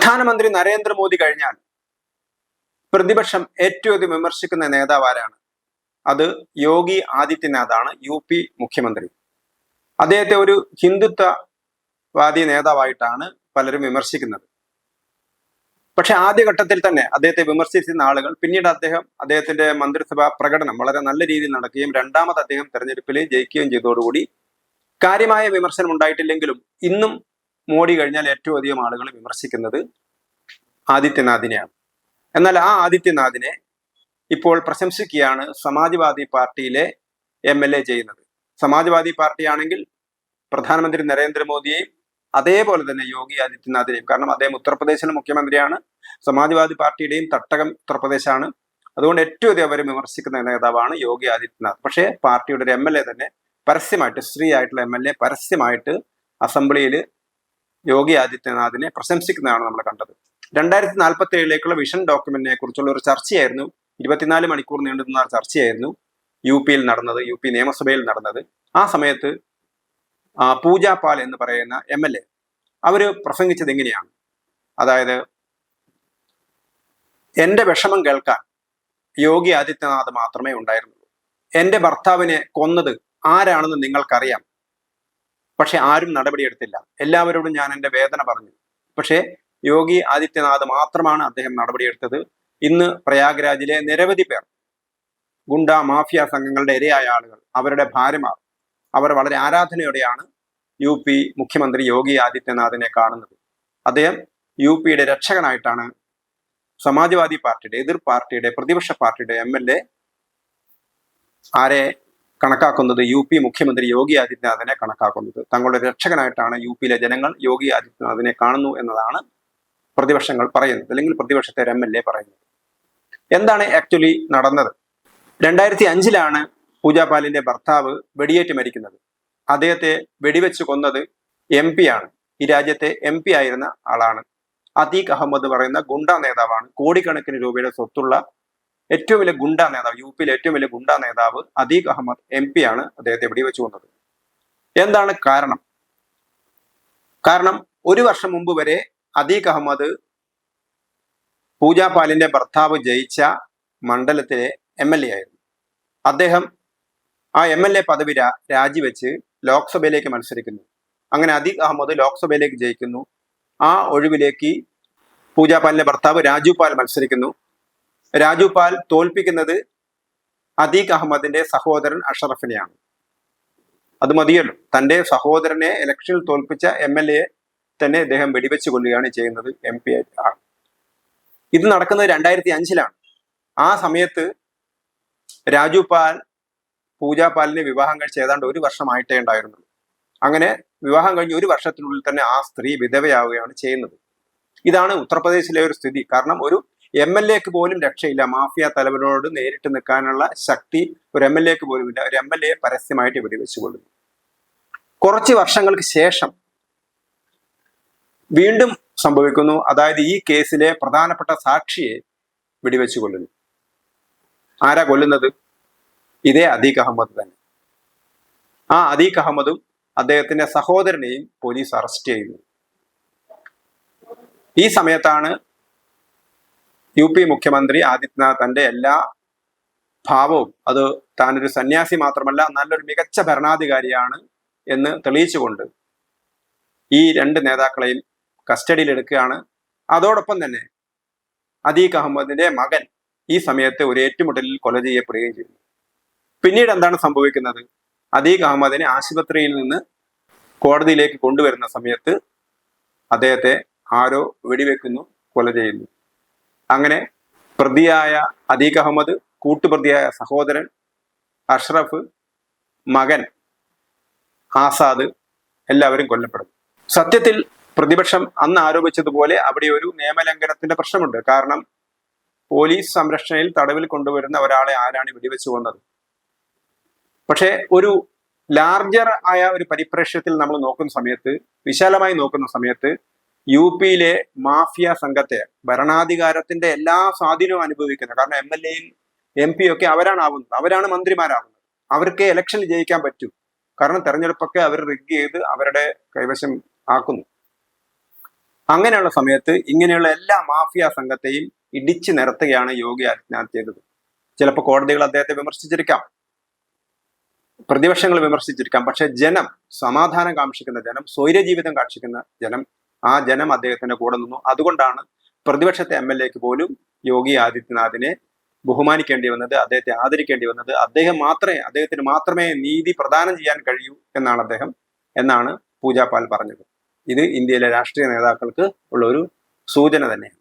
പ്രധാനമന്ത്രി നരേന്ദ്രമോദി കഴിഞ്ഞാൽ പ്രതിപക്ഷം ഏറ്റവും അധികം വിമർശിക്കുന്ന നേതാവ് ആരാണ്? അത് യോഗി ആദിത്യനാഥാണ് യു പി മുഖ്യമന്ത്രി. അദ്ദേഹത്തെ ഒരു ഹിന്ദുത്വവാദി നേതാവായിട്ടാണ് പലരും വിമർശിക്കുന്നത്. പക്ഷെ ആദ്യഘട്ടത്തിൽ തന്നെ അദ്ദേഹത്തെ വിമർശിച്ചിരുന്ന ആളുകൾ പിന്നീട് അദ്ദേഹം അദ്ദേഹത്തിന്റെ മന്ത്രിസഭാ പ്രകടനം വളരെ നല്ല രീതിയിൽ നടക്കുകയും രണ്ടാമത് അദ്ദേഹം തെരഞ്ഞെടുപ്പിൽ ജയിക്കുകയും ചെയ്തതോടുകൂടി കാര്യമായ വിമർശനം ഉണ്ടായിട്ടില്ലെങ്കിലും ഇന്നും മോഡി കഴിഞ്ഞാൽ ഏറ്റവും അധികം ആളുകൾ വിമർശിക്കുന്നത് ആദിത്യനാഥിനെയാണ്. എന്നാൽ ആ ആദിത്യനാഥിനെ ഇപ്പോൾ പ്രശംസിക്കുകയാണ് സമാജ്വാദി പാർട്ടിയിലെ എം എൽ എ ചെയ്യുന്നത്. സമാജ്വാദി പാർട്ടിയാണെങ്കിൽ പ്രധാനമന്ത്രി നരേന്ദ്രമോദിയെയും അതേപോലെ തന്നെ യോഗി ആദിത്യനാഥിനെയും കാരണം അദ്ദേഹം ഉത്തർപ്രദേശിലെ മുഖ്യമന്ത്രിയാണ് സമാജ്വാദി പാർട്ടിയുടെയും തട്ടകം ഉത്തർപ്രദേശാണ്. അതുകൊണ്ട് ഏറ്റവും അധികം അവരെ വിമർശിക്കുന്ന നേതാവാണ് യോഗി ആദിത്യനാഥ്. പക്ഷേ പാർട്ടിയുടെ ഒരു എം എൽ എ തന്നെ പരസ്യമായിട്ട് സ്ത്രീ ആയിട്ടുള്ള എം എൽ എ പരസ്യമായിട്ട് അസംബ്ലിയിൽ യോഗി ആദിത്യനാഥിനെ പ്രശംസിക്കുന്നതാണ് നമ്മൾ കണ്ടത്. രണ്ടായിരത്തി നാൽപ്പത്തി ഏഴിലേക്കുള്ള വിഷൻ ഡോക്യുമെന്റിനെ കുറിച്ചുള്ള ഒരു ചർച്ചയായിരുന്നു. ഇരുപത്തിനാല് മണിക്കൂർ നീണ്ടുനിന്ന ചർച്ചയായിരുന്നു യു പിയിൽ നടന്നത് യു പി നിയമസഭയിൽ നടന്നത്. ആ സമയത്ത് പൂജ പാൽ എന്ന് പറയുന്ന എം എൽ എ അവർ പ്രസംഗിച്ചത് എങ്ങനെയാണ് അതായത് എന്റെ വിഷമം കേൾക്കാൻ യോഗി ആദിത്യനാഥ് മാത്രമേ ഉണ്ടായിരുന്നുള്ളൂ. എന്റെ ഭർത്താവിനെ കൊന്നത് ആരാണെന്ന് നിങ്ങൾക്കറിയാം. പക്ഷെ ആരും നടപടിയെടുത്തില്ല എല്ലാവരോടും ഞാൻ എന്റെ വേദന പറഞ്ഞു. പക്ഷേ യോഗി ആദിത്യനാഥ് മാത്രമാണ് അദ്ദേഹം നടപടിയെടുത്തത് ഇന്ന് പ്രയാഗ്രാജിലെ നിരവധി പേർ ഗുണ്ട മാഫിയ സംഘങ്ങളുടെ ഇരയായ ആളുകൾ അവരുടെ ഭാര്യമാർ അവർ വളരെ ആരാധനയോടെയാണ് യു പി മുഖ്യമന്ത്രി യോഗി ആദിത്യനാഥിനെ കാണുന്നത്. അദ്ദേഹം യു പിയുടെ രക്ഷകനായിട്ടാണ് സമാജ്വാദി പാർട്ടിയുടെ എതിർ പാർട്ടിയുടെ പ്രതിപക്ഷ പാർട്ടിയുടെ എം എൽ എ ആരെ കണക്കാക്കുന്നത് യു പി മുഖ്യമന്ത്രി യോഗി ആദിത്യനാഥിനെ കണക്കാക്കുന്നത്. തങ്ങളുടെ രക്ഷകനായിട്ടാണ് യു പിയിലെ ജനങ്ങൾ യോഗി ആദിത്യനാഥിനെ കാണുന്നു എന്നതാണ് പ്രതിപക്ഷങ്ങൾ പറയുന്നത്. അല്ലെങ്കിൽ പ്രതിപക്ഷത്തെ എം എൽ എ പറയുന്നത്. എന്താണ് ആക്ച്വലി നടന്നത്? രണ്ടായിരത്തി അഞ്ചിലാണ് പൂജാപാലിന്റെ ഭർത്താവ് വെടിയേറ്റ് മരിക്കുന്നത്. അദ്ദേഹത്തെ വെടിവെച്ച് കൊന്നത് എം പി ആണ്. ഈ രാജ്യത്തെ എം പി ആയിരുന്ന ആളാണ്. അതീഖ് അഹമ്മദ് പറയുന്ന ഗുണ്ട നേതാവാണ്. കോടിക്കണക്കിന് രൂപയുടെ സ്വത്തുള്ള ഏറ്റവും വലിയ ഗുണ്ട നേതാവ് യു പിയിലെ ഏറ്റവും വലിയ ഗുണ്ട നേതാവ് അദീഖ് അഹമ്മദ് എം പി ആണ് അദ്ദേഹത്തെ വെടിവെച്ചു കൊന്നത് എന്താണ് കാരണം? കാരണം ഒരു വർഷം മുമ്പ് വരെ അദീഖ് അഹമ്മദ് പൂജാപാലിന്റെ ഭർത്താവ് ജയിച്ച മണ്ഡലത്തിലെ എം എൽ എ ആയിരുന്നു. അദ്ദേഹം ആ എം എൽ എ പദവി രാജിവെച്ച് ലോക്സഭയിലേക്ക് മത്സരിക്കുന്നു. അങ്ങനെ അദീഖ് അഹമ്മദ് ലോക്സഭയിലേക്ക് ജയിക്കുന്നു. ആ ഒഴിവിലേക്ക് പൂജാപാലിന്റെ ഭർത്താവ് രാജു പാൽ മത്സരിക്കുന്നു. രാജു പാൽ തോൽപ്പിക്കുന്നത് അദീഖ് അഹമ്മദിന്റെ സഹോദരൻ അഷറഫിനെയാണ്. അത് മതിയല്ലോ. തന്റെ സഹോദരനെ ഇലക്ഷനിൽ തോൽപ്പിച്ച എം എൽ എ തന്നെ ഇദ്ദേഹം വെടിവെച്ച് കൊല്ലുകയാണ് ചെയ്യുന്നത് എം പി ആണ് ഇത് നടക്കുന്നത് രണ്ടായിരത്തി അഞ്ചിലാണ് ആ സമയത്ത് രാജു പാൽ പൂജാ പാലിനെ വിവാഹം കഴിച്ച് ഏതാണ്ട് ഒരു വർഷമായിട്ടേ ഉണ്ടായിരുന്നുള്ളൂ. അങ്ങനെ വിവാഹം കഴിഞ്ഞ് ഒരു വർഷത്തിനുള്ളിൽ തന്നെ ആ സ്ത്രീ വിധവയാവുകയാണ് ചെയ്യുന്നത്. ഇതാണ് ഉത്തർപ്രദേശിലെ ഒരു സ്ഥിതി. കാരണം ഒരു എം എൽ എക്ക് പോലും രക്ഷയില്ല. മാഫിയ തലവനോട് നേരിട്ട് നിൽക്കാനുള്ള ശക്തി ഒരു എം എൽ എക്ക് പോലും ഇല്ല. ഒരു എം എൽ എ പരസ്യമായിട്ട് വെടിവെച്ചു കൊള്ളുന്നു കുറച്ച് വർഷങ്ങൾക്ക് ശേഷം വീണ്ടും സംഭവിക്കുന്നു. അതായത് ഈ കേസിലെ പ്രധാനപ്പെട്ട സാക്ഷിയെ വെടിവെച്ചു കൊല്ലുന്നു ആരാ കൊല്ലുന്നത്? ഇതേ അദീഖ് അഹമ്മദ് തന്നെ. ആ അദീഖ് അഹമ്മദും അദ്ദേഹത്തിന്റെ സഹോദരനെയും പോലീസ് അറസ്റ്റ് ചെയ്യുന്നു. ഈ സമയത്താണ് യു പി മുഖ്യമന്ത്രി ആദിത്യനാഥ് തന്റെ എല്ലാ ഭാവവും അത് താനൊരു സന്യാസി മാത്രമല്ല നല്ലൊരു മികച്ച ഭരണാധികാരിയാണ് എന്ന് തെളിയിച്ചുകൊണ്ട് ഈ രണ്ട് നേതാക്കളെയും കസ്റ്റഡിയിൽ എടുക്കുകയാണ് അതോടൊപ്പം തന്നെ അദീഖ് അഹമ്മദിന്റെ മകൻ ഈ സമയത്ത് ഒരു ഏറ്റുമുട്ടലിൽ കൊല ചെയ്യപ്പെടുകയും ചെയ്തു. പിന്നീട് എന്താണ് സംഭവിക്കുന്നത്? അദീഖ് അഹമ്മദിനെ ആശുപത്രിയിൽ നിന്ന് കോടതിയിലേക്ക് കൊണ്ടുവരുന്ന സമയത്ത് അദ്ദേഹത്തെ ആരോ വെടിവെക്കുന്നു കൊല ചെയ്യുന്നു. അങ്ങനെ പ്രതിയായ അദീഖ് അഹമ്മദ് കൂട്ടുപ്രതിയായ സഹോദരൻ അഷ്റഫ് മകൻ ആസാദ് എല്ലാവരും കൊല്ലപ്പെടുന്നു. സത്യത്തിൽ പ്രതിപക്ഷം അന്ന് ആരോപിച്ചതുപോലെ അവിടെ ഒരു നിയമലംഘനത്തിന്റെ പ്രശ്നമുണ്ട്. കാരണം പോലീസ് സംരക്ഷണയിൽ തടവിൽ കൊണ്ടുവരുന്ന ഒരാളെ ആരാണ് വെടിവെച്ചു കൊന്നത്? പക്ഷേ ഒരു ലാർജർ ആയ ഒരു പരിപ്രേക്ഷ്യത്തിൽ നമ്മൾ നോക്കുന്ന സമയത്ത് വിശാലമായി നോക്കുന്ന സമയത്ത് യു പിയിലെ മാഫിയ സംഘത്തെ ഭരണാധികാരത്തിന്റെ എല്ലാ സ്വാധീനവും അനുഭവിക്കുന്നത്. കാരണം എം എൽ എയും എം പി ഒക്കെ അവരാണ് ആവുന്നത്. അവരാണ് മന്ത്രിമാരാവുന്നത്. അവർക്ക് ഇലക്ഷൻ ജയിക്കാൻ പറ്റൂ. കാരണം തെരഞ്ഞെടുപ്പൊക്കെ അവർ റിഗ് ചെയ്ത് അവരുടെ കൈവശം ആക്കുന്നു. അങ്ങനെയുള്ള സമയത്ത് ഇങ്ങനെയുള്ള എല്ലാ മാഫിയ സംഘത്തെയും ഇടിച്ചു നിരത്തുകയാണ് യോഗി ആദിത്യനാഥ് ചെയ്തത്. ചിലപ്പോൾ കോടതികൾ അദ്ദേഹത്തെ വിമർശിച്ചിരിക്കാം. പ്രതിപക്ഷങ്ങൾ വിമർശിച്ചിരിക്കാം. പക്ഷെ ജനം സമാധാനം കാക്ഷിക്കുന്ന ജനം സ്വൈര്യജീവിതം കാക്ഷിക്കുന്ന ജനം ആ ജനം അദ്ദേഹത്തിന്റെ കൂടെ നിന്നു. അതുകൊണ്ടാണ് പ്രതിപക്ഷത്തെ എം എൽ എക്ക് പോലും യോഗി ആദിത്യനാഥിനെ ബഹുമാനിക്കേണ്ടി വന്നത് അദ്ദേഹത്തെ ആദരിക്കേണ്ടി വന്നത്. അദ്ദേഹം മാത്രമേ അദ്ദേഹത്തിന് മാത്രമേ നീതി പ്രദാനം ചെയ്യാൻ കഴിയൂ എന്നാണ് അദ്ദേഹം എന്നാണ് പൂജാപാൽ പറഞ്ഞത്. ഇത് ഇന്ത്യയിലെ രാഷ്ട്രീയ നേതാക്കൾക്ക് ഉള്ള ഒരു സൂചന തന്നെയാണ്.